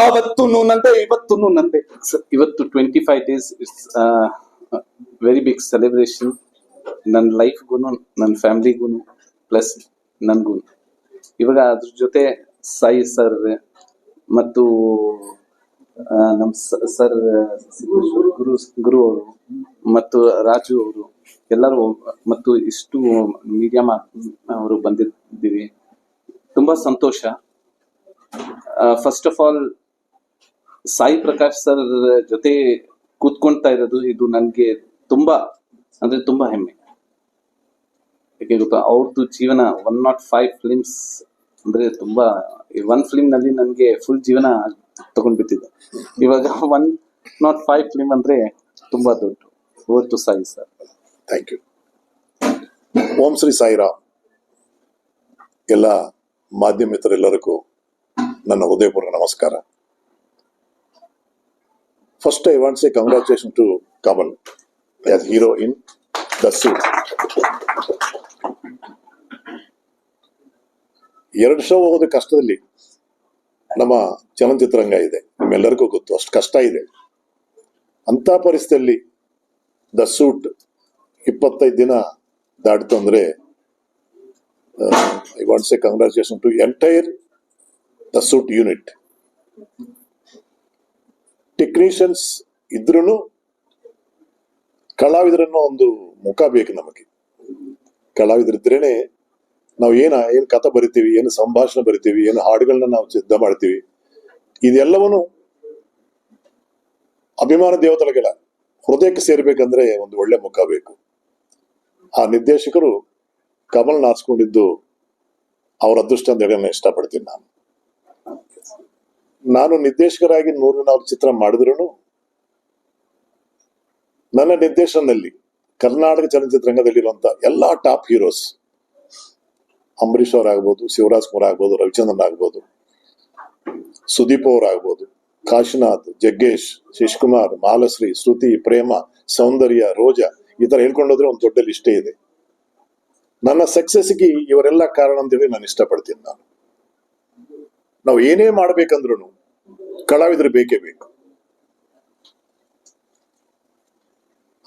ಆವತ್ತು ನೂನಂತೆ, ಇವತ್ತು ನೂನಂತೆ. ಇವತ್ತು twenty five days it's very big celebration ನನ್ನ ಲೈಫ್ಗೂ ನನ್ನ ಫ್ಯಾಮಿಲಿಗೂ ಪ್ಲಸ್ ನನಗೂ ಇವಾಗ ಅದ್ರ ಜೊತೆ ಸಾಯಿ ಸರ್ ಮತ್ತು ನಮ್ಮ ಸರ್ ಗುರು ಗುರು ಅವರು, ಮತ್ತು ರಾಜು ಅವರು, ಎಲ್ಲರೂ, ಮತ್ತು ಇಷ್ಟು ಮೀಡಿಯಾ ಅವರು ಬಂದಿದ್ದೀವಿ. ತುಂಬಾ ಸಂತೋಷ. First of all Sai Prakash sir ಜೊತೆ ಕೂತ್ಕೊಂತಾ ಇರೋದು ಇದು ನನಗೆ ತುಂಬಾ, ಅಂದ್ರೆ ತುಂಬಾ ಹೆಮ್ಮೆ. ಯಾಕೆ ಗೊತ್ತಾ? ಅವ್ರದ್ದು ಜೀವನ ಒನ್ ನಾಟ್ ಫೈವ್ ಫಿಲ್ಮ್ಸ್ ಅಂದ್ರೆ ತುಂಬಾ ಒನ್ ಫಿಲ್ಮ್ನಲ್ಲಿ ನನಗೆ ಫುಲ್ ಜೀವನ ತಗೊಂಡ್ಬಿಟ್ಟಿದೆ. ಇವಾಗ ಒನ್ ನಾಟ್ ಫೈವ್ ಫಿಲ್ಮ್ ಅಂದ್ರೆ ತುಂಬಾ ದೊಡ್ಡ. Over Sai sir. Thank you Om Shri Sairam ಎಲ್ಲ ಮಾಧ್ಯಮಿತರೆಲ್ಲರಿಗೂ ನನ್ನ ಹೃದಯಪೂರ್ವಕ ನಮಸ್ಕಾರ. First I want say congratulations to Kamal, as hero in the suit ಎರಡು ಶೋ ಹೋಗೋದು ಕಷ್ಟದಲ್ಲಿ ನಮ್ಮ ಚಲನಚಿತ್ರರಂಗ ಇದೆ. ನಿಮ್ಮೆಲ್ಲರಿಗೂ ಗೊತ್ತು, ಅಷ್ಟು ಕಷ್ಟ ಇದೆ. ಅಂತ ಪರಿಸ್ಥಿತಿಯಲ್ಲಿ ದ ಸೂಟ್ ಇಪ್ಪತ್ತೈದು ದಿನ ದಾಟಿತು ಅಂದರೆ I want say congratulation to entire the suit unit technicians ಇದ್ರೂ ಕಲಾವಿದರನ್ನ ಒಂದು ಮುಖ ಬೇಕು ನಮಗೆ. ಕಲಾವಿದರಿದ್ರೇನೆ ನಾವು ಏನ, ಏನ್ ಕಥೆ ಬರಿತೀವಿ, ಏನು ಸಂಭಾಷಣೆ ಬರಿತೀವಿ, ಏನು ಹಾಡುಗಳನ್ನ ನಾವು ಸಿದ್ಧ ಮಾಡ್ತೀವಿ. ಇದೆಲ್ಲವನ್ನು ಅಭಿಮಾನ ದೇವತೆಗಳ ಹೃದಯಕ್ಕೆ ಸೇರ್ಬೇಕಂದ್ರೆ ಒಂದು ಒಳ್ಳೆ ಮುಖ ಬೇಕು. ಆ ನಿರ್ದೇಶಕರು ಕಮಲ್ ನಾಚ್ಕೊಂಡಿದ್ದು ಅವರ ಅದೃಷ್ಟ ಅಂತ ಹೇಳಿ ಇಷ್ಟಪಡ್ತೀನಿ ನಾನು. ನಾನು ನಿರ್ದೇಶಕರಾಗಿ ನೂರು ನಾಲ್ಕು ಚಿತ್ರ ಮಾಡಿದ್ರು ನನ್ನ ನಿರ್ದೇಶನದಲ್ಲಿ ಕರ್ನಾಟಕ ಚಲನಚಿತ್ರರಂಗದಲ್ಲಿರುವಂತ ಎಲ್ಲಾ ಟಾಪ್ ಹೀರೋಸ್ ಅಂಬರೀಶ್ ಅವರಾಗ್ಬೋದು, ಶಿವರಾಜ್ ಕುಮಾರ್ ಆಗ್ಬೋದು, ರವಿಚಂದ್ರನ್ ಆಗ್ಬೋದು, ಸುದೀಪ್ ಅವರಾಗ್ಬೋದು, ಕಾಶಿನಾಥ್, ಜಗ್ಗೇಶ್, ಶಶಿಕುಮಾರ್, ಮಾಲಶ್ರೀ, ಶ್ರುತಿ, ಪ್ರೇಮ, ಸೌಂದರ್ಯ, ರೋಜಾ, ಈ ತರ ಹೇಳ್ಕೊಂಡೋದ್ರೆ ಒಂದು ದೊಡ್ಡ ಲಿಸ್ಟೇ ಇದೆ. ನನ್ನ ಸಕ್ಸಸ್ಗೆ ಇವರೆಲ್ಲ ಕಾರಣ ಅಂತ ಹೇಳಿ ನಾನು ಇಷ್ಟಪಡ್ತೀನಿ ನಾನು. ನಾವು ಏನೇ ಮಾಡ್ಬೇಕಂದ್ರು ಕಲಾವಿದರು ಬೇಕೇ ಬೇಕು.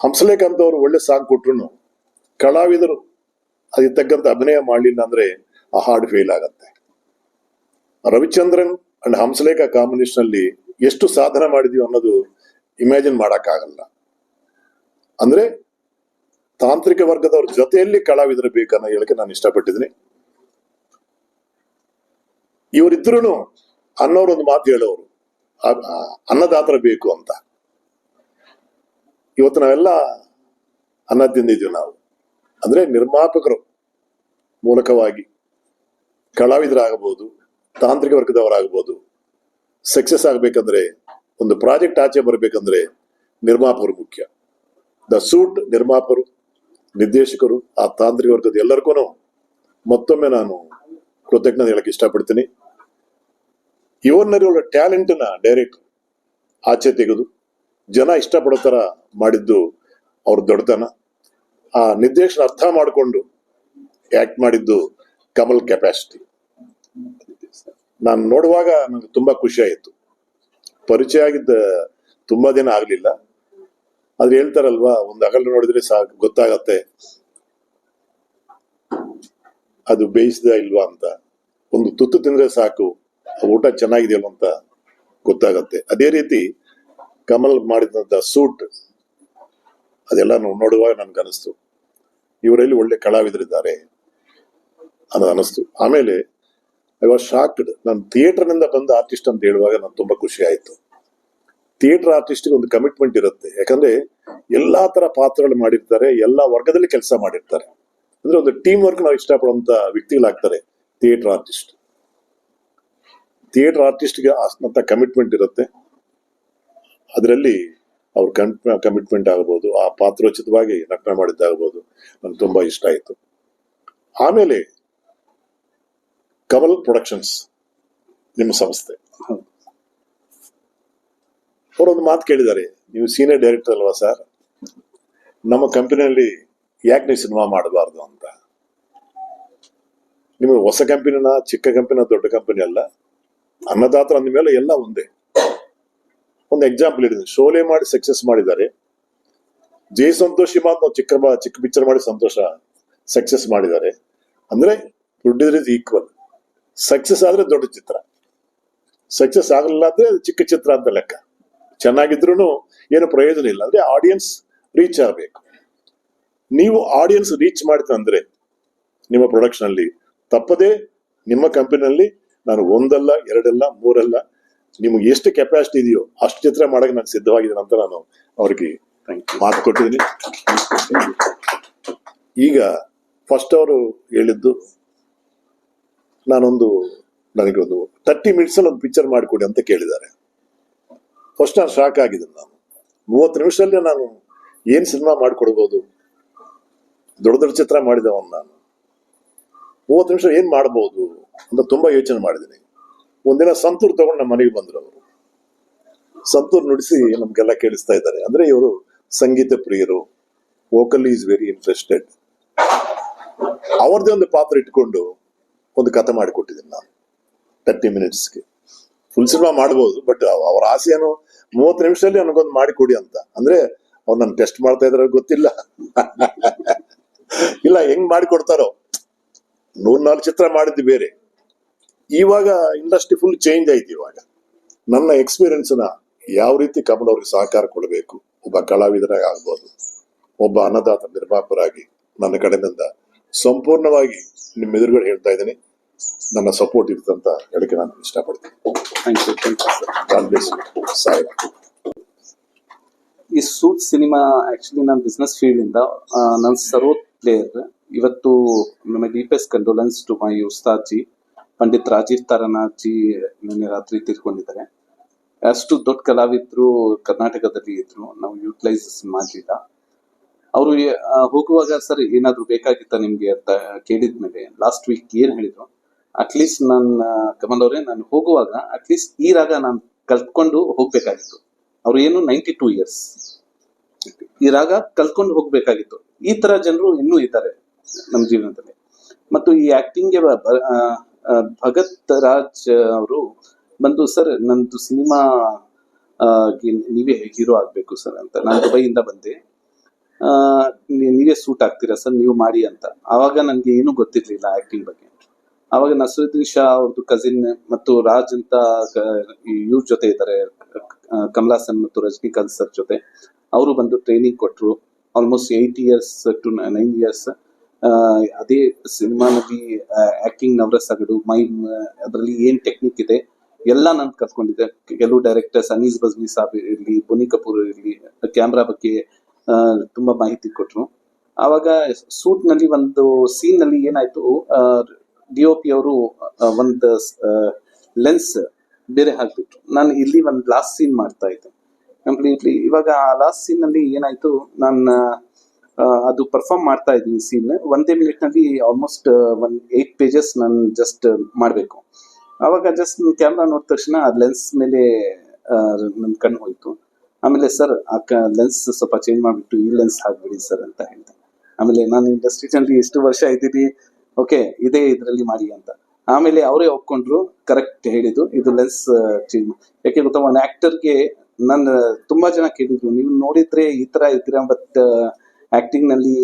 ಹಂಸಲೇಖ ಅಂತವ್ರು ಒಳ್ಳೆ ಸಾಂಗ್ ಕೊಟ್ರು ಕಲಾವಿದರು ಅದಕ್ಕೆ ತಕ್ಕಂತ ಅಭಿನಯ ಮಾಡಲಿಲ್ಲ ಅಂದ್ರೆ ಆ ಹಾಡು ಫೇಲ್ ಆಗತ್ತೆ. ರವಿಚಂದ್ರನ್ ಅಂಡ್ ಹಂಸಲೇಖ ಕಾಂಬಿನೇಷನ್ ಅಲ್ಲಿ ಎಷ್ಟು ಸಾಧನೆ ಮಾಡಿದೀವಿ ಅನ್ನೋದು ಇಮ್ಯಾಜಿನ್ ಮಾಡಕ್ಕಾಗಲ್ಲ. ಅಂದ್ರೆ ತಾಂತ್ರಿಕ ವರ್ಗದವ್ರ ಜೊತೆಯಲ್ಲಿ ಕಲಾವಿದರು ಬೇಕನ್ನೋ ಹೇಳಕ್ಕೆ ನಾನು ಇಷ್ಟಪಟ್ಟಿದ್ದೀನಿ. ಇವರಿದ್ರು ಅನ್ನೋರು ಒಂದು ಮಾತು ಹೇಳೋರು. ಅನ್ನದಾತರ ಬೇಕು ಅಂತ. ಇವತ್ತು ನಾವೆಲ್ಲ ಅನ್ನ ತಿಂದಿದ್ದೀವಿ ನಾವು. ಅಂದ್ರೆ ನಿರ್ಮಾಪಕರು ಮೂಲಕವಾಗಿ ಕಲಾವಿದರಾಗಬಹುದು, ತಾಂತ್ರಿಕ ವರ್ಗದವರಾಗಬಹುದು ಸಕ್ಸಸ್ ಆಗಬೇಕಂದ್ರೆ, ಒಂದು ಪ್ರಾಜೆಕ್ಟ್ ಆಚೆ ಬರಬೇಕಂದ್ರೆ ನಿರ್ಮಾಪಕರು ಮುಖ್ಯ. ದ ಸೂಟ್ ನಿರ್ಮಾಪಕರು, ನಿರ್ದೇಶಕರು, ಆ ತಾಂತ್ರಿಕ ವರ್ಗದ ಎಲ್ಲರಿಗೂ ಮತ್ತೊಮ್ಮೆ ನಾನು ಕೃತಜ್ಞತೆ ಹೇಳಕ್ಕೆ ಇಷ್ಟಪಡ್ತೀನಿ ಇವನ್ನರಿಗಳ ಟ್ಯಾಲೆಂಟ್ನ ಡೈರೆಕ್ಟ್ ಆಚೆ ತೆಗೆದು ಜನ ಇಷ್ಟಪಡೋ ತರ ಮಾಡಿದ್ದು ಅವ್ರ ದೊಡ್ಡತನ. ಆ ನಿರ್ದೇಶನ ಅರ್ಥ ಮಾಡಿಕೊಂಡು ಆಕ್ಟ್ ಮಾಡಿದ್ದು ಕಮಲ್ ಕೆಪಾಸಿಟಿ ನಾನು ನೋಡುವಾಗ ನನಗೆ ತುಂಬಾ ಖುಷಿ ಆಯಿತು. ಪರಿಚಯ ಆಗಿದ್ದ ತುಂಬಾ ದಿನ ಆಗಲಿಲ್ಲ. ಆದ್ರೆ ಹೇಳ್ತಾರಲ್ವಾ, ಒಂದು ಅಗಲ ನೋಡಿದ್ರೆ ಸಾಕು, ಗೊತ್ತಾಗತ್ತೆ. ಅದು ಬೇಯಿಸಿದ ಇಲ್ವಾ ಅಂತ. ಒಂದು ತುತ್ತು ತಿಂದ್ರೆ ಸಾಕು ಊಟ ಚೆನ್ನಾಗಿದೆಯಲ್ಲ ಅಂತ ಗೊತ್ತಾಗತ್ತೆ. ಅದೇ ರೀತಿ ಕಮಲ್ ಮಾಡಿದಂಥ ಸೂಟ್, ಅದೆಲ್ಲ ನೋಡುವಾಗ ನನ್ಗೆ ಅನಿಸ್ತು. ಇವರಲ್ಲಿ ಒಳ್ಳೆ ಕಲಾವಿದರಿದ್ದಾರೆ ಅನ್ನೋದು ಅನಿಸ್ತು. ಆಮೇಲೆ ಐ ವಾಸ್ ಶಾಕ್ಡ್ ನಾನು ಥಿಯೇಟರ್ನಿಂದ ಬಂದ ಆರ್ಟಿಸ್ಟ್ ಅಂತ ಹೇಳುವಾಗ ನಾನು ತುಂಬಾ ಖುಷಿ ಆಯಿತು. ಥಿಯೇಟರ್ ಆರ್ಟಿಸ್ಟ್ಗೆ ಒಂದು ಕಮಿಟ್ಮೆಂಟ್ ಇರುತ್ತೆ. ಯಾಕಂದ್ರೆ, ಎಲ್ಲಾ ತರ ಪಾತ್ರಗಳು ಮಾಡಿರ್ತಾರೆ, ಎಲ್ಲಾ ವರ್ಗದಲ್ಲಿ ಕೆಲಸ ಮಾಡಿರ್ತಾರೆ. ಅಂದ್ರೆ ಒಂದು ಟೀಮ್ ವರ್ಕ್ ನಾವು ಇಷ್ಟಪಡುವಂತ ವ್ಯಕ್ತಿಗಳಾಗ್ತಾರೆ ಥಿಯೇಟರ್ ಆರ್ಟಿಸ್ಟ್ ಥಿಯೇಟರ್ ಆರ್ಟಿಸ್ಟ್ಗೆ ಅಂತ ಕಮಿಟ್ಮೆಂಟ್ ಇರುತ್ತೆ. ಅದರಲ್ಲಿ ಅವ್ರ ಕಮಿಟ್ಮೆಂಟ್ ಆಗಬಹುದು ಆ ಪಾತ್ರೋಚಿತವಾಗಿ ನಟನೆ ಮಾಡಿದ್ದಾಗಬಹುದು ನನ್ಗೆ ತುಂಬಾ ಇಷ್ಟ ಆಯಿತು. ಆಮೇಲೆ ಕಮಲ್ ಪ್ರೊಡಕ್ಷನ್ಸ್ ನಿಮ್ಮ ಸಂಸ್ಥೆ. ಅವರೊಂದು ಮಾತು ಕೇಳಿದ್ದಾರೆ, ನೀವು ಸೀನಿಯರ್ ಡೈರೆಕ್ಟರ್ ಅಲ್ವಾ ಸರ್ ನಮ್ಮ ಕಂಪನಿಯಲ್ಲಿ ಯಾಕೆ ನೀವು ಸಿನಿಮಾ ಮಾಡಬಾರ್ದು ಅಂತ? ನಿಮ್ಮ ಹೊಸ ಕಂಪನಿನ, ಚಿಕ್ಕ ಕಂಪನಿನ, ದೊಡ್ಡ ಕಂಪನಿ ಅಲ್ಲ. ಅನ್ನದಾತರ ಅಂದ ಮೇಲೆ ಎಲ್ಲ ಒಂದೇ. ಒಂದು ಎಕ್ಸಾಂಪಲ್ ಇಡಿದ್ರು ಶೋಲೆ ಮಾಡಿ ಸಕ್ಸಸ್ ಮಾಡಿದ್ದಾರೆ. ಜೈ ಸಂತೋಷ್ ಮಾತ್ರ ಚಿಕ್ಕ ಚಿಕ್ಕ ಪಿಕ್ಚರ್ ಮಾಡಿ ಸಂತೋಷ ಸಕ್ಸಸ್ ಮಾಡಿದ್ದಾರೆ. ಅಂದ್ರೆ ಇಸ್ ಈಕ್ವಲ್ ಸಕ್ಸಸ್ ಆದ್ರೆ ದೊಡ್ಡ ಚಿತ್ರ. ಸಕ್ಸಸ್ ಆಗಲಿಲ್ಲ ಅಂದ್ರೆ ಚಿಕ್ಕ ಚಿತ್ರ ಅಂತ ಲೆಕ್ಕ. ಚೆನ್ನಾಗಿದ್ರು ಏನು ಪ್ರಯೋಜನ ಇಲ್ಲ. ಅಂದ್ರೆ ಆಡಿಯನ್ಸ್ ರೀಚ್ ಆಗಬೇಕು. ನೀವು ಆಡಿಯನ್ಸ್ ರೀಚ್ ಮಾಡ್ತಂದ್ರೆ ನಿಮ್ಮ ಪ್ರೊಡಕ್ಷನ್ ಅಲ್ಲಿ ತಪ್ಪದೇ ನಿಮ್ಮ ಕಂಪನಿಯಲ್ಲಿ ನಾನು ಒಂದಲ್ಲ ಎರಡಲ್ಲ ಮೂರಲ್ಲ ನಿಮ್ಗೆ ಎಷ್ಟು ಕೆಪಾಸಿಟಿ ಇದೆಯೋ ಅಷ್ಟು ಚಿತ್ರ ಮಾಡಕ್ಕೆ ನಾನು ಸಿದ್ಧವಾಗಿದ್ದೇನೆ ಅಂತ ನಾನು ಅವ್ರಿಗೆ ಮಾತು ಕೊಟ್ಟಿದ್ದೀನಿ. ಈಗ ಫಸ್ಟ್ ಅವರು ಹೇಳಿದ್ದು ನಾನೊಂದು ನನಗೆ ಒಂದು ತರ್ಟಿ ಮಿನಿಟ್ಸ್ ಅಲ್ಲಿ ಒಂದು ಪಿಕ್ಚರ್ ಮಾಡಿಕೊಡಿ ಅಂತ ಕೇಳಿದ್ದಾರೆ. ಫಸ್ಟ್ ನಾನು ಶಾಕ್ ಆಗಿದ್ದೀನಿ ನಾನು. ಮೂವತ್ತು ನಿಮಿಷದಲ್ಲಿ ನಾನು ಏನು ಸಿನಿಮಾ ಮಾಡಿಕೊಡ್ಬೋದು? ದೊಡ್ಡ ದೊಡ್ಡ ಚಿತ್ರ ಮಾಡಿದವನು ನಾನು. ಮೂವತ್ತು ನಿಮಿಷ ಏನ್ ಮಾಡ್ಬೋದು ಅಂತ ತುಂಬಾ ಯೋಚನೆ ಮಾಡಿದ್ದೀನಿ. ಒಂದಿನ ಸಂತೂರ್ ತಗೊಂಡು ನಮ್ಮ ಮನೆಗೆ ಬಂದ್ರು ಅವರು. ಸಂತೂರ್ ನುಡಿಸಿ ನಮ್ಗೆಲ್ಲ ಕೇಳಿಸ್ತಾ ಇದ್ದಾರೆ. ಅಂದ್ರೆ ಇವರು ಸಂಗೀತ ಪ್ರಿಯರು ವೋಕಲ್ ಈಸ್ ವೆರಿ ಇಂಟ್ರೆಸ್ಟೆಡ್ ಅವ್ರದ್ದೇ ಒಂದು ಪಾತ್ರ ಇಟ್ಕೊಂಡು ಒಂದು ಕಥೆ ಮಾಡಿಕೊಟ್ಟಿದ್ದೀನಿ ನಾನು. ತರ್ಟಿ ಮಿನಿಟ್ಸ್ಗೆ ಫುಲ್ ಸಿನಿಮಾ ಮಾಡ್ಬೋದು ಬಟ್ ಅವ್ರ ಆಸೆ ಏನು ಮೂವತ್ತು ನಿಮಿಷದಲ್ಲಿ ನನಗೊಂದು ಮಾಡಿಕೊಡಿ ಅಂತ. ಅಂದ್ರೆ ಅವ್ರು ನನ್ನ ಟೆಸ್ಟ್ ಮಾಡ್ತಾ ಇದ್ರೆ, ಗೊತ್ತಿಲ್ಲ. ಇಲ್ಲ ಹೆಂಗ್ ಮಾಡಿಕೊಡ್ತಾರೋ? ನೂರ್ ನಾಲ್ಕು ಚಿತ್ರ ಮಾಡಿದ್ದು ಬೇರೆ. ಇವಾಗ ಇಂಡಸ್ಟ್ರಿ ಫುಲ್ ಚೇಂಜ್ ಆಯ್ತು ಇವಾಗ. ನನ್ನ ಎಕ್ಸ್ಪೀರಿಯನ್ಸ್ನ ಯಾವ ರೀತಿ ಕಮಲ್ ಅವ್ರಿಗೆ ಸಹಕಾರ ಕೊಡಬೇಕು ಒಬ್ಬ ಕಲಾವಿದರಾಗಿ ಆಗ್ಬೋದು ಒಬ್ಬ ಅನ್ನದಾತ ನಿರ್ಮಾಪರಾಗಿ ನನ್ನ ಕಡೆಯಿಂದ ಸಂಪೂರ್ಣವಾಗಿ ನಿಮ್ಮ ಎದುರುಗಡೆ ಹೇಳ್ತಾ ಇದ್ದೀನಿ. ನನ್ನ ಸಪೋರ್ಟ್ ಇರ್ತಂತ ಹೇಳಕ್ಕೆ ನಾನು ಇಷ್ಟಪಡ್ತೀನಿ. ಈ ಸೂಟ್ ಸಿನಿಮಾ ಆಕ್ಚುಲಿ ನಾನು ಬಿಸ್ನೆಸ್ ಫೀಲ್ಡ್ ಇಂದ ನನ್ನ ಸರೋತ್ ಪ್ಲೇಯರ್ ಇವತ್ತು ನಮ್ಮ deepest condolence to my Ustad ji Pandit Rajeev Taranath ji ನಿನ್ನೆ ರಾತ್ರಿ ತೀರ್ಕೊಂಡಿದ್ದಾರೆ ಅಷ್ಟು ದೊಡ್ಡ ಕಲಾವಿದ್ರು ಕರ್ನಾಟಕದಲ್ಲಿ ಇದ್ರು, ನಾವು ಯೂಟಿಲೈಸ್ ಮಾಡಲಿಲ್ಲ. ಅವರು ಹೋಗುವಾಗ ಸರ್, ಏನಾದ್ರು ಬೇಕಾಗಿತ್ತ ನಿಮ್ಗೆ ಅಂತ ಕೇಳಿದ್ಮೇಲೆ ಲಾಸ್ಟ್ ವೀಕ್ ಏನ್ ಹೇಳಿದ್ರು ಅಟ್ಲೀಸ್ಟ್ ನನ್ನ ಕಮಲ್ ಅವರೇ, ನಾನು ಹೋಗುವಾಗ ಅಟ್ಲೀಸ್ಟ್ ಈ ರಾಗ ನಾನು ಕಲ್ತ್ಕೊಂಡು ಹೋಗ್ಬೇಕಾಗಿತ್ತು. ಅವ್ರು ಏನು ನೈಂಟಿ ಟೂ ಇಯರ್ಸ್ ಈ ರಾಗ ಕಲ್ತ್ಕೊಂಡು ಹೋಗ್ಬೇಕಾಗಿತ್ತು. ಈ ತರ ಜನರು ಇನ್ನೂ ಇದ್ದಾರೆ ನಮ್ಮ ಜೀವನದಲ್ಲಿ. ಮತ್ತು ಈ ಆಕ್ಟಿಂಗ್ಗೆ ಭಗತ್ ರಾಜ್ ಅವರು ಬಂದು, ಸರ್, ನಂದು ಸಿನಿಮಾ ನೀವೇ ಹೀರೋ ಆಗ್ಬೇಕು, ಸರ್, ಅಂತ. ನಾನು ದುಬೈಯಿಂದ ಬಂದೆ. ನೀವೇ ಸೂಟ್ ಆಗ್ತೀರಾ, ಸರ್? ನೀವು ಮಾಡಿ ಅಂತ. ಆವಾಗ ನನಗೆ ಏನೂ ಗೊತ್ತಿರಲಿಲ್ಲ ಆಕ್ಟಿಂಗ್ ಬಗ್ಗೆ. ಆವಾಗ ನಸರುದ್ದೀನ್ ಶಾ ಅವ್ರದ್ದು ಕಸಿನ್ ಮತ್ತು ರಾಜ್ ಅಂತ ಇವ್ರ ಜೊತೆ ಇದ್ದಾರೆ. ಕಮಲಾಸನ್ ಮತ್ತು ರಜನಿಕಾಂತ್ ಸರ್ ಜೊತೆ. ಅವರು ಬಂದು ಟ್ರೈನಿಂಗ್ ಕೊಟ್ಟರು almost eight years to nine years ಅದೇ ಸಿನಿಮಾನಲ್ಲಿ ಆಕ್ಟಿಂಗ್ ನವರಸ್ ಆಗಡು ಮೈ, ಅದರಲ್ಲಿ ಏನು ಟೆಕ್ನಿಕ್ ಇದೆ, ಎಲ್ಲ ನಾನು ಕಲ್ತ್ಕೊಂಡಿದ್ದೆ ಕೆಲವು ಡೈರೆಕ್ಟರ್ಸ್ ಅನೀಸ್ ಬಜ್ಮಿ ಸಾಬ್ ಇರಲಿ, ಬುನಿ ಕಪೂರ್ ಇರಲಿ, ಕ್ಯಾಮ್ರಾ ಬಗ್ಗೆ ತುಂಬ ಮಾಹಿತಿ ಕೊಟ್ಟರು ಆವಾಗ ಸೂಟ್ನಲ್ಲಿ ಒಂದು ಸೀನ್ ಏನಾಯಿತು ಏನಾಯ್ತು ಡಿ ಒ ಪಿ ಅವರು ಒಂದು ಲೆನ್ಸ್ ಬೇರೆ ಹಾಕ್ಬಿಟ್ರು. ನಾನು ಇಲ್ಲಿ ಒಂದು ಲಾಸ್ಟ್ ಸೀನ್ ಮಾಡ್ತಾ ಇದ್ದೆ. ಕಂಪ್ಲೀಟ್ಲಿ ಇವಾಗ ಆ ಲಾಸ್ಟ್ ಸೀನ್ನಲ್ಲಿ ಏನಾಯ್ತು? ನನ್ನ ಅದು ಪರ್ಫಾರ್ಮ್ ಮಾಡ್ತಾ ಇದ್ದೀನಿ ಸೀನ್ ಒಂದೇ ಮಿನಿಟ್ನಲ್ಲಿ ಆಲ್ಮೋಸ್ಟ್ ಒನ್ ಏಟ್ ಪೇಜಸ್ ನಾನು ಜಸ್ಟ್ ಮಾಡಬೇಕು. ಅವಾಗ ಜಸ್ಟ್ ಕ್ಯಾಮ್ರಾ ನೋಡಿದ ತಕ್ಷಣ ಆ ಲೆನ್ಸ್ ಮೇಲೆ ನನ್ನ ಕಣ್ಣು ಹೋಯ್ತು. ಆಮೇಲೆ, ಸರ್, ಆ ಲೆನ್ಸ್ ಸ್ವಲ್ಪ ಚೇಂಜ್ ಮಾಡಿಬಿಟ್ಟು ಈ ಲೆನ್ಸ್ ಹಾಕ್ಬಿಡಿ ಸರ್ ಅಂತ ಹೇಳ್ದೆ. ಆಮೇಲೆ ನಾನು ಇಂಡಸ್ಟ್ರಿನಲ್ಲಿ ಎಷ್ಟು ವರ್ಷ ಇದ್ದೀನಿ. ಓಕೆ, ಇದೇ ಇದರಲ್ಲಿ ಮಾಡಿ ಅಂತ. ಆಮೇಲೆ ಅವರೇ ಒಪ್ಕೊಂಡ್ರು ಕರೆಕ್ಟ್ ಹೇಳಿದ್ದು, ಇದು ಲೆನ್ಸ್ ಚೇಂಜ್ ಯಾಕೆ ಗೊತ್ತಾ? ಒಂದು ಆಕ್ಟರ್ಗೆ ನನ್ನ ತುಂಬಾ ಜನ ಕೇಳಿದ್ರು, ನೀವು ನೋಡಿದ್ರೆ ಈ ತರ ಇದ್ದೀರಾ? ಬಟ್ ಆಕ್ಟಿಂಗ್ನಲ್ಲಿ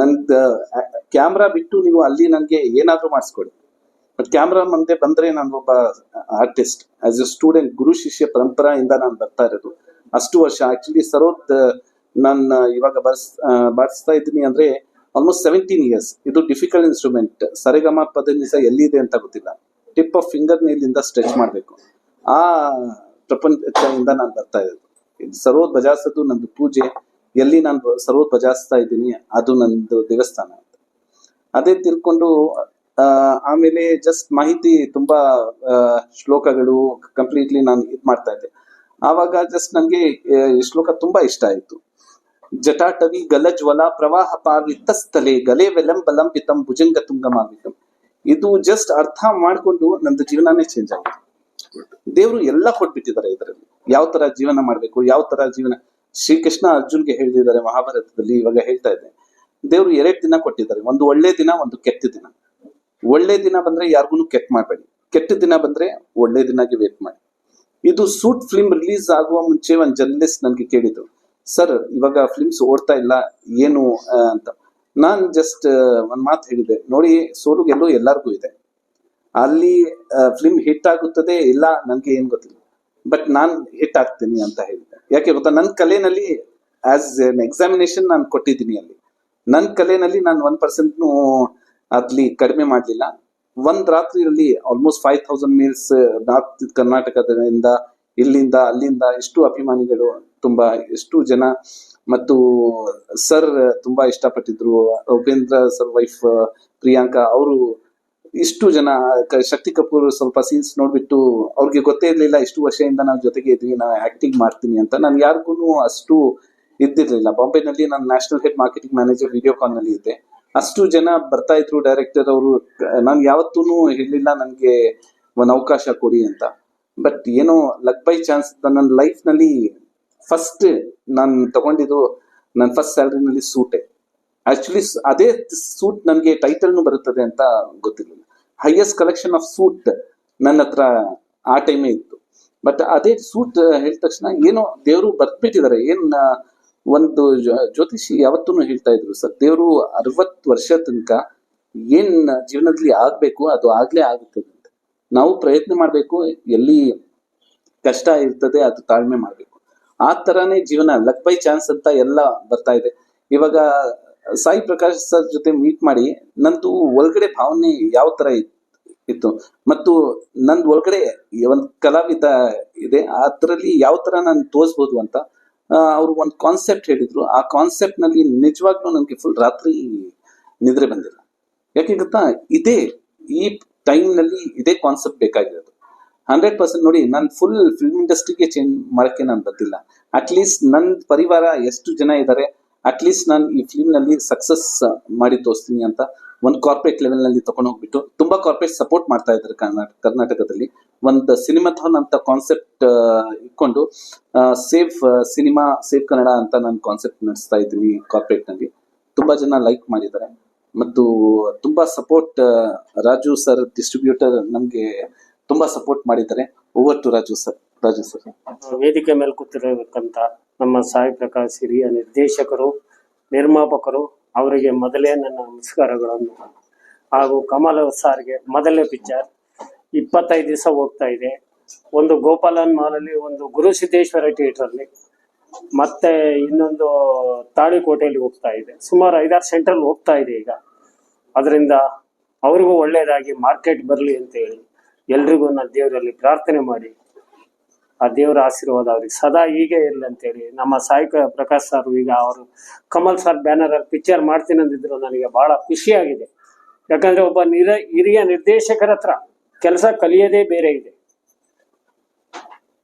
ನನ್ ಕ್ಯಾಮ್ರಾ ಬಿಟ್ಟು ನೀವು ಅಲ್ಲಿ ನನಗೆ ಏನಾದ್ರೂ ಮಾಡಿಸ್ಕೊಡಿ. ಬಟ್ ಕ್ಯಾಮ್ರಾ ಮುಂದೆ ಬಂದ್ರೆ ನಾನು ಒಬ್ಬ ಆರ್ಟಿಸ್ಟ್ ಆಸ್ ಎ ಸ್ಟೂಡೆಂಟ್ ಗುರು ಶಿಷ್ಯ ಪರಂಪರೆಯಿಂದ ನಾನು ಬರ್ತಾ ಇರೋದು. ಅಷ್ಟು ವರ್ಷ. ಆಕ್ಚುಲಿ ಸರೋದ್ ನಾನು ಇವಾಗ ಬರ್ಸ್ ಬಾರಿಸ್ತಾ ಇದ್ದೀನಿ ಅಂದ್ರೆ ಆಲ್ಮೋಸ್ಟ್ ಸೆವೆಂಟೀನ್ ಇಯರ್ಸ್ ಇದು ಡಿಫಿಕಲ್ಟ್ ಇನ್ಸ್ಟ್ರೂಮೆಂಟ್ ಸರಿಗಮ ಪದನಿಸ ಎಲ್ಲಿದೆ ಅಂತ ಗೊತ್ತಿಲ್ಲ. ಟಿಪ್ ಆಫ್ ಫಿಂಗರ್ ನೇಲಿಂದ ಸ್ಟ್ರೆಚ್ ಮಾಡಬೇಕು. ಆ ಪ್ರಪಂಚದಿಂದ ನಾನು ಬರ್ತಾ ಇರೋದು. ಸರೋದ್ ಬಜಾಯಿಸೋದು ನಂದು ಪೂಜೆ. ಎಲ್ಲಿ ನಾನು ಸರೋದ್ ಭಜಾಸ್ತಾ ಇದ್ದೀನಿ, ಅದು ನಂದು ದೇವಸ್ಥಾನ ಅಂತ. ಅದೇ ತಿಳ್ಕೊಂಡು ಆಮೇಲೆ ಜಸ್ಟ್ ಮಾಹಿತಿ ತುಂಬಾ ಶ್ಲೋಕಗಳು ಕಂಪ್ಲೀಟ್ಲಿ ನಾನು ಇದು ಮಾಡ್ತಾ ಇದ್ದೆ. ಆವಾಗ ಜಸ್ಟ್ ನನಗೆ ಶ್ಲೋಕ ತುಂಬಾ ಇಷ್ಟ ಆಯ್ತು. ಜಟಾಟವಿ ಗಲಜ್ವಲ ಪ್ರವಾಹ ಪಾವಿತ್ತಸ್ತಲೆ ಗಲೆ ವೆಲಂ ಬಲಂ ಪಿತಂ ಭುಜಂಗ ತುಂಗಮಾವಿತಂ ಇದು ಜಸ್ಟ್ ಅರ್ಥ ಮಾಡ್ಕೊಂಡು ನಂದು ಜೀವನನೇ ಚೇಂಜ್ ಆಯ್ತು ದೇವರು ಎಲ್ಲ ಕೊಟ್ಬಿಟ್ಟಿದ್ದಾರೆ ಇದರಲ್ಲಿ. ಯಾವ ತರ ಜೀವನ ಮಾಡ್ಬೇಕು, ಯಾವ ತರ ಜೀವನ, ಶ್ರೀಕೃಷ್ಣ ಅರ್ಜುನ್ಗೆ ಹೇಳಿದ್ದಾರೆ ಮಹಾಭಾರತದಲ್ಲಿ ಇವಾಗ ಹೇಳ್ತಾ ಇದ್ದೆ. ದೇವ್ರು ಎರಡ್ ದಿನ ಕೊಟ್ಟಿದ್ದಾರೆ, ಒಂದು ಒಳ್ಳೆ ದಿನ, ಒಂದು ಕೆಟ್ಟ ದಿನ. ಒಳ್ಳೆ ದಿನ ಬಂದ್ರೆ ಯಾರಿಗೂ ಕೆಟ್ಟ ಮಾಡಬೇಡಿ. ಕೆಟ್ಟ ದಿನ ಬಂದ್ರೆ ಒಳ್ಳೆ ದಿನಗೆ ವೇಟ್ ಮಾಡಿ. ಇದು ಸೂಟ್ ಫಿಲ್ಮ್ ರಿಲೀಸ್ ಆಗುವ ಮುಂಚೆ ಒಂದು ಜರ್ನಲಿಸ್ಟ್ ನನಗೆ ಕೇಳಿದ್ರು ಸರ್, ಇವಾಗ ಫಿಲ್ಮ್ಸ್ ಓಡ್ತಾ ಇಲ್ಲ, ಏನು ಅಂತ. ನಾನ್ ಜಸ್ಟ್ ಒಂದ್ ಮಾತು ಹೇಳಿದೆ, ನೋಡಿ ಸೋಲು ಗೆಲ್ಲೋ ಎಲ್ಲರಿಗೂ ಇದೆ. ಅಲ್ಲಿ ಫಿಲ್ಮ್ ಹಿಟ್ ಆಗುತ್ತದೆ ಇಲ್ಲ, ನನಗೆ ಏನು ಗೊತ್ತಿಲ್ಲ. ಬಟ್ ನಾನು ಹಿಟ್ ಆಗ್ತೀನಿ ಅಂತ ಹೇಳಿದ್ದೆ. ಯಾಕೆ ಗೊತ್ತಾ? ನನ್ನ ಕಲೆನಲ್ಲಿ ಆಸ್ ಎನ್ ಎಕ್ಸಾಮಿನೇಷನ್ ನಾನು ಕೊಟ್ಟಿದ್ದೀನಿ ಅಲ್ಲಿ. ನನ್ನ ಕಲೆನಲ್ಲಿ ನಾನು ಒನ್ ಪರ್ಸೆಂಟ್ನು ಅಲ್ಲಿ ಕಡಿಮೆ ಮಾಡಲಿಲ್ಲ. ಒಂದು ರಾತ್ರಿಯಲ್ಲಿ almost five thousand meals north ಕರ್ನಾಟಕದಿಂದ ಇಲ್ಲಿಂದ ಅಲ್ಲಿಂದ ಎಷ್ಟು ಅಭಿಮಾನಿಗಳು, ತುಂಬಾ ಎಷ್ಟು ಜನ ಮತ್ತು ಸರ್ ತುಂಬಾ ಇಷ್ಟಪಟ್ಟಿದ್ರು. ಉಪೇಂದ್ರ ಸರ್ ವೈಫ್ ಪ್ರಿಯಾಂಕಾ, ಅವರು ಇಷ್ಟು ಜನ ಶಕ್ತಿ ಕಪೂರ್ ಸ್ವಲ್ಪ ಸೀನ್ಸ್ ನೋಡ್ಬಿಟ್ಟು ಅವ್ರಿಗೆ ಗೊತ್ತೇ ಇರ್ಲಿಲ್ಲ, ಇಷ್ಟು ವರ್ಷದಿಂದ ನಾವು ಜೊತೆಗೆ ಇದ್ವಿ, ನಾವು ಆಕ್ಟಿಂಗ್ ಮಾಡ್ತೀನಿ ಅಂತ. ನಾನು ಯಾರಿಗೂ ಅಷ್ಟು ಇದ್ದಿರ್ಲಿಲ್ಲ. ಬಾಂಬೆನಲ್ಲಿ ನಾನು national head marketing manager video ನಲ್ಲಿ ಇದ್ದೆ. ಅಷ್ಟು ಜನ ಬರ್ತಾ ಇದ್ರು ಡೈರೆಕ್ಟರ್ ಅವರು. ನಾನು ಯಾವತ್ತೂ ಹೇಳಲಿಲ್ಲ, ನನಗೆ ಒಂದು ಅವಕಾಶ ಕೊಡಿ ಅಂತ. ಬಟ್ ಏನೋ ಲಕ್ ಬೈ ಚಾನ್ಸ್ ನನ್ನ ಲೈಫ್ನಲ್ಲಿ ಫಸ್ಟ್ ನಾನು ತಗೊಂಡಿದ್ದು ನನ್ನ ಫಸ್ಟ್ ಸ್ಯಾಲ್ರಿನಲ್ಲಿ ಸೂಟೆ ಆಕ್ಚುಲಿ ಅದೇ ಸೂಟ್ ನನಗೆ ಟೈಟಲ್ನು ಬರುತ್ತದೆ ಅಂತ ಗೊತ್ತಿರಲಿಲ್ಲ. ಹೈಯೆಸ್ಟ್ ಕಲೆಕ್ಷನ್ ಆಫ್ ಸೂಟ್ ನನ್ನ ಹತ್ರ ಆ ಟೈಮೇ ಇತ್ತು. ಬಟ್ ಅದೇ ಸೂಟ್ ಹೇಳಿದ ತಕ್ಷಣ ಏನೋ ದೇವರು ಬರ್ದ್ಬಿಟ್ಟಿದ್ದಾರೆ. ಏನ್ ಒಂದು ಜ್ಯೋತಿಷಿ ಯಾವತ್ತೂ ಹೇಳ್ತಾ ಇದ್ರು, ಸರ್, ದೇವರು ಅರವತ್ತು ವರ್ಷ ತನಕ ಏನ್ ಜೀವನದಲ್ಲಿ ಆಗ್ಬೇಕು, ಅದು ಆಗ್ಲೇ ಆಗುತ್ತೆ ಅಂತ. ನಾವು ಪ್ರಯತ್ನ ಮಾಡ್ಬೇಕು, ಎಲ್ಲಿ ಕಷ್ಟ ಇರ್ತದೆ, ಅದು ತಾಳ್ಮೆ ಮಾಡ್ಬೇಕು. ಆ ತರಾನೇ ಜೀವನ ಲಕ್ ಬೈ ಚಾನ್ಸ್ ಅಂತ ಎಲ್ಲ ಬರ್ತಾ ಇದೆ. ಇವಾಗ ಸಾಯಿ ಪ್ರಕಾಶ್ ಸರ್ ಜೊತೆ ಮೀಟ್ ಮಾಡಿ, ನಂದು ಒಳಗಡೆ ಭಾವನೆ ಯಾವ ತರ ಇತ್- ಇತ್ತು? ಮತ್ತು ನಂದು ಒಳಗಡೆ ಒಂದು ಕಲಾವಿದ ಇದೆ, ಅದರಲ್ಲಿ ಯಾವ ತರ ನಾನು ತೋರಿಸ್ಬೋದು ಅಂತ ಅವರು ಒಂದು ಕಾನ್ಸೆಪ್ಟ್ ಹೇಳಿದ್ರು. ಆ ಕಾನ್ಸೆಪ್ಟ್ನಲ್ಲಿ ನಿಜವಾಗ್ಲೂ ನನಗೆ ಫುಲ್ ರಾತ್ರಿ ನಿದ್ರೆ ಬಂದಿಲ್ಲ. ಯಾಕೆ ಗೊತ್ತಾ? ಇದೇ, ಈ ಟೈಮ್ನಲ್ಲಿ ಇದೇ ಕಾನ್ಸೆಪ್ಟ್ ಬೇಕಾಗಿರೋದು. ಹಂಡ್ರೆಡ್ ಪರ್ಸೆಂಟ್ ನೋಡಿ, ನಾನು ಫುಲ್ ಫಿಲ್ಮ್ ಇಂಡಸ್ಟ್ರಿಗೆ ಚೇಂಜ್ ಮಾಡಕ್ಕೆ ನಾನು ಬಂದಿಲ್ಲ ಅಟ್ಲೀಸ್ಟ್ ನನ್ನ ಪರಿವಾರ ಎಷ್ಟು ಜನ ಇದ್ದಾರೆ ಅಟ್ಲೀಸ್ಟ್ ನಾನು ಈ ಫಿಲ್ಮ್ನಲ್ಲಿ ಸಕ್ಸಸ್ ಮಾಡಿ ತೋರಿಸ್ತೀನಿ ಅಂತ ಒಂದು ಕಾರ್ಪೊರೇಟ್ ಲೆವೆಲ್ನಲ್ಲಿ ತಗೊಂಡು ಹೋಗ್ಬಿಟ್ಟು ತುಂಬಾ ಕಾರ್ಪೊರೇಟ್ ಸಪೋರ್ಟ್ ಮಾಡ್ತಾ ಇದ್ದಾರೆ ಕರ್ನಾಟಕ ಕರ್ನಾಟಕದಲ್ಲಿ. ಒಂದು ಸಿನಿಮಾಥಾನ್ ಅಂತ ಕಾನ್ಸೆಪ್ಟ್ ಇಟ್ಕೊಂಡು ಸೇಫ್ ಸಿನಿಮಾ ಸೇಫ್ ಕನ್ನಡ ಅಂತ ನಾನು ಕಾನ್ಸೆಪ್ಟ್ ನಡೆಸ್ತಾ ಇದ್ದೀನಿ ಕಾರ್ಪೊರೇಟ್ನಲ್ಲಿ. ತುಂಬಾ ಜನ ಲೈಕ್ ಮಾಡಿದ್ದಾರೆ. ಮತ್ತು ತುಂಬಾ ಸಪೋರ್ಟ್ ರಾಜು ಸರ್ ಡಿಸ್ಟ್ರಿಬ್ಯೂಟರ್ ನಮ್ಗೆ ತುಂಬಾ ಸಪೋರ್ಟ್ ಮಾಡಿದ್ದಾರೆ. Over to Raju sir Raju sir ವೇದಿಕೆ ಮೇಲೆ ಕೂತಿರಬೇಕಂತ. ನಮ್ಮ ಸಾಯಿ ಪ್ರಕಾಶ್ ಹಿರಿಯ ನಿರ್ದೇಶಕರು, ನಿರ್ಮಾಪಕರು, ಅವರಿಗೆ ಮೊದಲೇ ನನ್ನ ನಮಸ್ಕಾರಗಳನ್ನು ಹಾಗೂ ಕಮಲ್ ಸಾರ್ಗೆ ಮೊದಲನೇ ಪಿಕ್ಚರ್. ಇಪ್ಪತ್ತೈದು ದಿವಸ ಹೋಗ್ತಾ ಇದೆ. ಒಂದು ಗೋಪಾಲನ್ ಮಾಲಲ್ಲಿ ಒಂದು ಗುರು ಸಿದ್ದೇಶ್ವರ ಥಿಯೇಟ್ರಲ್ಲಿ, ಮತ್ತೆ ಇನ್ನೊಂದು ತಾಳಿಕೋಟೆಯಲ್ಲಿ ಹೋಗ್ತಾ ಇದೆ. ಸುಮಾರು ಐದಾರು ಸೆಂಟ್ರಲ್ ಹೋಗ್ತಾ ಇದೆ ಈಗ. ಅದರಿಂದ ಅವರಿಗೂ ಒಳ್ಳೆಯದಾಗಿ ಮಾರ್ಕೆಟ್ ಬರಲಿ ಅಂತ ಹೇಳಿ ಎಲ್ರಿಗೂ ನಾನು ದೇವರಲ್ಲಿ ಪ್ರಾರ್ಥನೆ ಮಾಡಿ. ಆ ದೇವರ ಆಶೀರ್ವಾದ ಅವ್ರಿಗೆ. ಸದಾ ಹೀಗೆ ಇರಲಿ ಅಂತೇಳಿ. ನಮ್ಮ ಸಾಯಿ ಪ್ರಕಾಶ್ ಸರ್ ಈಗ ಅವರು ಕಮಲ್ ಸರ್ ಬ್ಯಾನರ್ ಅಲ್ಲಿ ಪಿಕ್ಚರ್ ಮಾಡ್ತೀನಿ ಅಂದಿದ್ರು, ನನಗೆ ಬಹಳ ಖುಷಿಯಾಗಿದೆ ಯಾಕಂದ್ರೆ ಒಬ್ಬ ನಿರ, ಹಿರಿಯ ನಿರ್ದೇಶಕರ ಹತ್ರ ಕೆಲಸ ಕಲಿಯೋದೇ ಬೇರೆ ಇದೆ.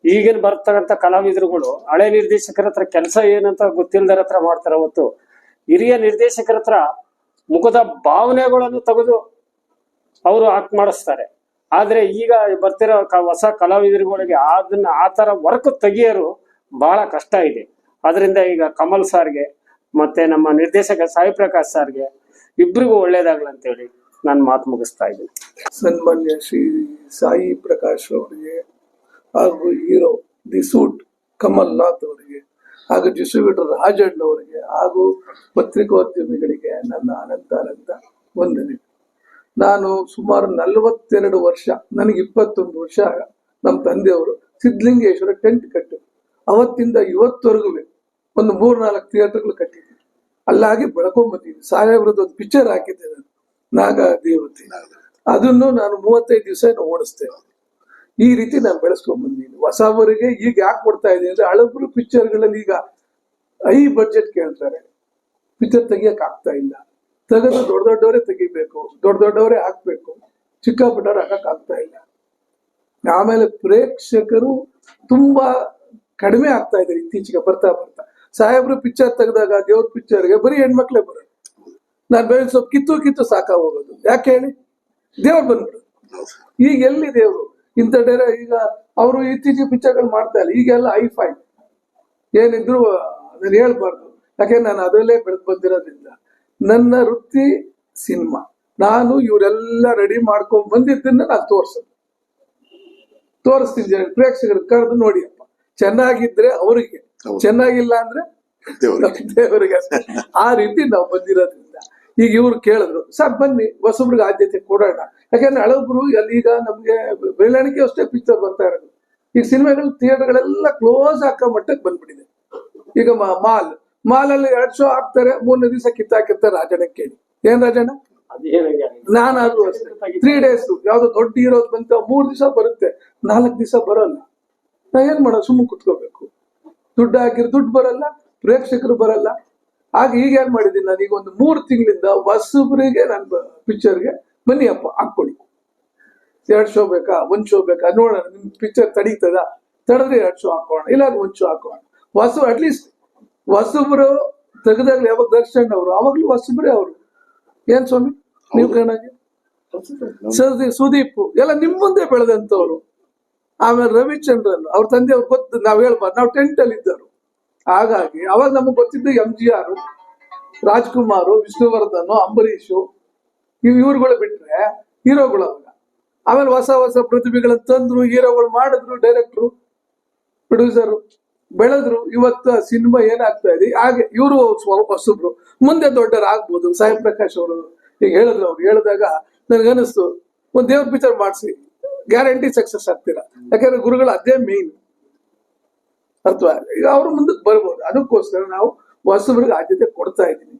ಈಗಿನ ಬರ್ತಕ್ಕಂಥ ಕಲಾವಿದರುಗಳು, ಹಳೆ ನಿರ್ದೇಶಕರ ಹತ್ರ ಕೆಲಸ ಏನಂತ ಗೊತ್ತಿಲ್ಲದರ ಹತ್ರ ಮಾಡ್ತಾರೆ ಹೊತ್ತು ಹಿರಿಯ ನಿರ್ದೇಶಕರ ಹತ್ರ ಮುಖದ ಭಾವನೆಗಳನ್ನು ತೆಗೆದು ಅವರು ಆಕ್ಟ್ ಮಾಡಿಸ್ತಾರೆ. ಆದ್ರೆ ಈಗ ಬರ್ತಿರೋ ಹೊಸ ಕಲಾವಿದರುಗಳಿಗೆ ಅದನ್ನ ಆ ತರ ವರ್ಕ್ ತೆಗಿಯೋರು ಬಹಳ ಕಷ್ಟ ಇದೆ. ಅದರಿಂದ ಈಗ ಕಮಲ್ ಸಾರ್ಗೆ ಮತ್ತೆ ನಮ್ಮ ನಿರ್ದೇಶಕ ಸಾಯಿ ಪ್ರಕಾಶ್ ಸಾರ್ಗೆ ಇಬ್ರಿಗೂ ಒಳ್ಳೇದಾಗ್ಲಂತೇಳಿ ನಾನು ಮಾತು ಮುಗಿಸ್ತಾ ಇದ್ದೀನಿ. ಸನ್ಮಾನ್ಯ ಶ್ರೀ ಸಾಯಿ ಪ್ರಕಾಶ್ ಅವರಿಗೆ ಹಾಗೂ hero the suit Kamal Nath ಅವರಿಗೆ ಹಾಗೂ ಡಿಸ್ಟ್ರಿಬ್ಯೂಟರ್ ರಾಜಣ್ಣ ಅವರಿಗೆ ಹಾಗೂ ಪತ್ರಿಕೋದ್ಯಮಿಗಳಿಗೆ ನನ್ನ ಅನಂತ ಅನಂತ ವಂದನೆ ನಾನು ಸುಮಾರು ನಲವತ್ತೆರಡು ವರ್ಷ, ನನಗೆ ಇಪ್ಪತ್ತೊಂದು ವರ್ಷ ನಮ್ಮ ತಂದೆಯವರು ಸಿದ್ಧಲಿಂಗೇಶ್ವರ ಟೆಂಟ್ ಕಟ್ಟಿದ್ರು. ಅವತ್ತಿಂದ ಇವತ್ತವರೆಗೂ ಒಂದು ಮೂರ್ನಾಲ್ಕು ಥಿಯೇಟರ್ಗಳು ಕಟ್ಟಿದ್ದೀನಿ ಅಲ್ಲಾಗಿ ಬೆಳ್ಕೊಂಬಂದಿದ್ದೀನಿ ಸಾಹೇಬ್ರದ್ದು ಒಂದು ಪಿಕ್ಚರ್ ಹಾಕಿದ್ದೆ ನಾನು, ನಾಗ ದೇವತೆ. ಅದನ್ನು ನಾನು ಮೂವತ್ತೈದು ದಿವಸ ಓಡಿಸ್ತೇನೆ ಈ ರೀತಿ ನಾನು ಬೆಳೆಸ್ಕೊಂಡ್ ಹೊಸಬರಿಗೆ ಈಗ ಯಾಕೆ ಕೊಡ್ತಾ ಇದ್ದೀನಿ ಅಂದ್ರೆ, ಹಳಬರು ಪಿಕ್ಚರ್ಗಳಲ್ಲಿ ಈಗ ಐ ಬಜೆಟ್ ಕೇಳ್ತಾರೆ. ಪಿಕ್ಚರ್ ತೆಗಿಯಕ್ ಆಗ್ತಾ ಇಲ್ಲ. ತೆಗೆದು ದೊಡ್ಡ ದೊಡ್ಡವರೇ ತೆಗಿಬೇಕು, ದೊಡ್ಡ ದೊಡ್ಡವರೇ ಹಾಕ್ಬೇಕು. ಚಿಕ್ಕ ಪುಟ್ಟವ್ರು ಹಾಕಕ್ ಆಗ್ತಾ ಇಲ್ಲ. ಆಮೇಲೆ ಪ್ರೇಕ್ಷಕರು ತುಂಬಾ ಕಡಿಮೆ ಆಗ್ತಾ ಇದ್ದಾರೆ ಇತ್ತೀಚೆಗೆ ಬರ್ತಾ ಬರ್ತಾ. ಸಾಹೇಬ್ರು ಪಿಕ್ಚರ್ ತೆಗೆದಾಗ, ದೇವ್ರ ಪಿಕ್ಚರ್ಗೆ ಬರೀ ಹೆಣ್ಮಕ್ಳೇ ಬರೋದು. ನಾನು ಬೇರೆ ಸ್ವಲ್ಪ ಕಿತ್ತು ಕಿತ್ತು ಸಾಕ ಹೋಗೋದು. ಯಾಕೆ ಹೇಳಿ? ದೇವ್ರು ಬಂದ್ಬಿಡು. ಈಗ ಎಲ್ಲಿ ದೇವ್ರು? ಇಂಥ ಡೇರ ಈಗ ಅವರು ಇತ್ತೀಚೆಗೆ ಪಿಕ್ಚರ್ಗಳು ಮಾಡ್ತಾ ಇಲ್ಲ. ಈಗೆಲ್ಲ ಐ ಫೈ. ಏನಿದ್ರು ನಾನು ಹೇಳ್ಬಾರ್ದು. ಯಾಕೆ, ನಾನು ಅದರಲ್ಲೇ ಬೆಳೆದು ಬಂದಿರೋದ್ರಿಂದ. ನನ್ನ ವೃತ್ತಿ ಸಿನಿಮಾ. ನಾನು ಇವರೆಲ್ಲ ರೆಡಿ ಮಾಡ್ಕೊಂಡ್ ಬಂದಿದ್ದನ್ನ ನಾನು ತೋರ್ಸೋದು. ತೋರಿಸ್ತೀನಿ ಜನ ಪ್ರೇಕ್ಷಕರು ಕರೆದು ನೋಡಿಯಪ್ಪ ಚೆನ್ನಾಗಿದ್ರೆ ಅವರಿಗೆ. ಚೆನ್ನಾಗಿಲ್ಲ ಅಂದ್ರೆ ದೇವರಿಗೆ. ದೇವರಿಗೆ ಆ ರೀತಿ ನಾವು ಬಂದಿರೋದ್ರಿಂದ. ಈಗ ಇವ್ರು ಕೇಳಿದ್ರು ಸರ್ ಬನ್ನಿ ಹೊಸಬ್ರಿಗೆ ಆದ್ಯತೆ ಕೊಡೋಣ. ಯಾಕಂದ್ರೆ ಹಳಬ್ರು ಅಲ್ಲಿ ಈಗ ನಮ್ಗೆ ಬೆಳವಣಿಗೆ ಅಷ್ಟೇ ಪಿಕ್ಚರ್ ಬರ್ತಾ ಇರೋದು. ಈಗ ಸಿನಿಮಾಗಳು ಥಿಯೇಟರ್ಗಳೆಲ್ಲ ಕ್ಲೋಸ್ ಹಾಕೋ ಮಟ್ಟಕ್ಕೆ ಬಂದ್ಬಿಟ್ಟಿದೆ. ಈಗ ಮಾಲ್ ಮಾಲ್ ಅಲ್ಲಿ ಎರಡ್ ಶೋ ಹಾಕ್ತಾರೆ ಮೂರನೇ ದಿವಸ ಕಿತ್ತಾಕಿರ್ತಾರೆ ರಾಜಣ್ಣ ಕೇಳಿ. ಏನ್ ರಾಜಣ್ಣ? ನಾನ್ ನಾನಾದ್ರೂ ಅಷ್ಟೇ. ತ್ರೀ ಡೇಸ್ ಯಾವ್ದೋ ದೊಡ್ಡ ಇರೋದ್ ಬಂತ ಮೂರ್ ದಿವಸ ಬರುತ್ತೆ. ನಾಲ್ಕ್ ದಿವಸ ಬರೋಲ್ಲ. ನಾ ಏನ್ ಮಾಡೋದು? ಸುಮ್ಮನೆ ಕುತ್ಕೋಬೇಕು. ದುಡ್ಡು ಹಾಕಿರ್ ದುಡ್ಡು ಬರಲ್ಲ ಪ್ರೇಕ್ಷಕರು ಬರಲ್ಲ. ಆಗ ಈಗ ಏನ್ ಮಾಡಿದೀನಿ ನಾನು? ಈಗ ಒಂದು ಮೂರು ತಿಂಗಳಿಂದ ಹೊಸಬ್ರಿಗೆ ನನ್ನ ಪಿಕ್ಚರ್ಗೆ ಬನ್ನಿ ಅಪ್ಪ ಹಾಕೊಳ್ಳಿ ಎರಡ್ ಶೋ ಬೇಕಾ? ಒಂದ್ ಶೋ ಬೇಕಾ? ನೋಡೋಣ ನಿಮ್ ಪಿಕ್ಚರ್ ತಡೀತದ? ತಡೆದ್ರೆ ಎರಡ್ ಶೋ ಹಾಕೋಣ. ಇಲ್ಲ ಒಂದ್ ಶೋ ಹಾಕೋಣ. ಹೊಸ ಅಟ್ಲೀಸ್ಟ್ ಹೊಸಬ್ರು ತೆಗೆದಾಗ್ಲಿ ಯಾವಾಗ ದರ್ಶನ್ ಅವರು ಅವಾಗ್ಲೂ ಹೊಸಬ್ರೆ ಅವರು. ಏನ್ ಸ್ವಾಮಿ? ನೀವು ಕಣಿ ಸದಿ- ಸುದೀಪ್. ಎಲ್ಲ ನಿಮ್ ಮುಂದೆ ಬೆಳೆದಂತವ್ರು. ಆಮೇಲೆ ರವಿಚಂದ್ರನ್ ಅವ್ರ ತಂದೆ ಅವ್ರು ಗೊತ್ತು ನಾವ್ ಹೇಳ್ಬಾರ್ದು. ನಾವು ಟೆಂಟ್ ಅಲ್ಲಿ ಇದ್ದರು ಹಾಗಾಗಿ ಅವಾಗ ನಮಗ್ ಗೊತ್ತಿದ್ದು M G R Rajkumar Vishnuvardhan Ambareesh ಇವ್ ಇವ್ರುಗಳು ಬಿಟ್ರೆ ಹೀರೋಗಳು ಅವಾಗ ಆಮೇಲೆ ಹೊಸ ಹೊಸ ಪ್ರತಿಭೆಗಳನ್ನ ತಂದ್ರು ಹೀರೋಗಳು ಮಾಡಿದ್ರು ಡೈರೆಕ್ಟ್ರು ಪ್ರೊಡ್ಯೂಸರು ಬೆಳೆದ್ರು ಇವತ್ತು ಸಿನಿಮಾ ಏನಾಗ್ತಾ ಇದೆ? ಹಾಗೆ ಇವರು ಸ್ವಲ್ಪ ಸುಬ್ರು ಮುಂದೆ ದೊಡ್ಡರು ಆಗ್ಬೋದು ಸಾಯಿ ಪ್ರಕಾಶ್ ಅವರು ಈಗ ಹೇಳಿದ್ರು. ಅವ್ರು ಹೇಳಿದಾಗ ನನಗನ್ನಿಸ್ತು, ಒಂದ್ ದೇವ್ರ ಪಿಕ್ಚರ್ ಮಾಡಿಸಿ. ಗ್ಯಾರಂಟಿ ಸಕ್ಸಸ್ ಆಗ್ತೀರಾ? ಯಾಕಂದ್ರೆ ಗುರುಗಳು ಅದೇ ಮೇನ್ ಅಥವಾ ಈಗ ಅವ್ರು ಮುಂದಕ್ಕೆ ಬರ್ಬೋದು. ಅದಕ್ಕೋಸ್ಕರ ನಾವು ಹೊಸಬ್ರಿಗೆ ಆದ್ಯತೆ ಕೊಡ್ತಾ ಇದ್ದೀನಿ.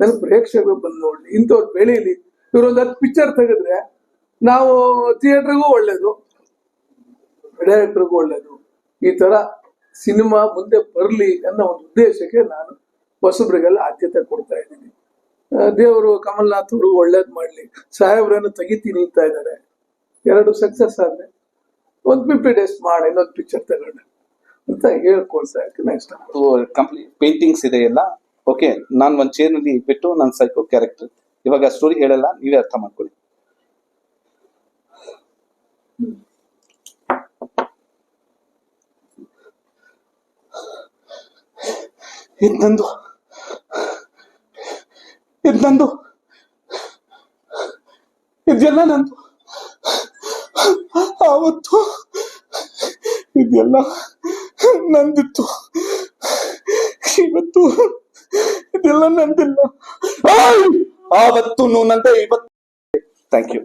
ನನ್ನ ಪ್ರೇಕ್ಷಕರು ಬಂದು ನೋಡ್ಲಿ. ಇಂಥವ್ರು ಬೆಳೀಲಿ. ಇವ್ರೊಂದು ಹತ್ತು ಪಿಕ್ಚರ್ ತೆಗೆದ್ರೆ ನಾವು ಥಿಯೇಟ್ರಿಗೂ ಒಳ್ಳೇದು ಡೈರೆಕ್ಟ್ರಿಗೂ ಒಳ್ಳೇದು. ಈ ತರ ಸಿನಿಮಾ ಮುಂದೆ ಬರಲಿ ಅನ್ನೋ ಒಂದು ಉದ್ದೇಶಕ್ಕೆ ನಾನು ಹೊಸಬ್ರಿಗೆಲ್ಲ ಆದ್ಯತೆ ಕೊಡ್ತಾ ಇದ್ದೀನಿ. ದೇವರು ಕಮಲ್ನಾಥ್ ಅವರು ಒಳ್ಳೇದು ಮಾಡ್ಲಿ. ಸಾಹೇಬ್ರನ್ನು ತೆಗಿತೀನಿ ಅಂತ ಇದ್ದಾರೆ ಎರಡು ಸಕ್ಸಸ್ ಆದ್ರೆ ಒಂದು ಫಿಫ್ಟಿ ಡೇಸ್ ಮಾಡಿ ಇನ್ನೊಂದು ಪಿಕ್ಚರ್ ತಗೊಂಡೆ ಅಂತ ಹೇಳ್ಕೊಳ್ತಾ ನೆಕ್ಸ್ಟ್ ಕಂಪ್ಲೀಟ್ ಪೇಂಟಿಂಗ್ಸ್ ಇದೆ ಎಲ್ಲ. ಓಕೆ ನಾನು ಒಂದು ಚೇರ್ನಲ್ಲಿ ಬಿಟ್ಟು ನನ್ನ ಸೈಕೋ ಕ್ಯಾರೆಕ್ಟರ್ ಇವಾಗ ಸ್ಟೋರಿ ಹೇಳಲ್ಲ ನೀವೇ ಅರ್ಥ ಮಾಡ್ಕೊಳ್ಳಿ. ಇದ್ ನಂದು ಇದ್ ನಂದು ಇದೆಲ್ಲ ನಂದು. ಆವತ್ತು ಇದೆಲ್ಲ ನಂದಿತ್ತು. ಇವತ್ತು ಇದೆಲ್ಲ ನಂದಿಲ್ಲ! ಆವತ್ತು ನಂದೆ ಇವತ್ತು. Thank you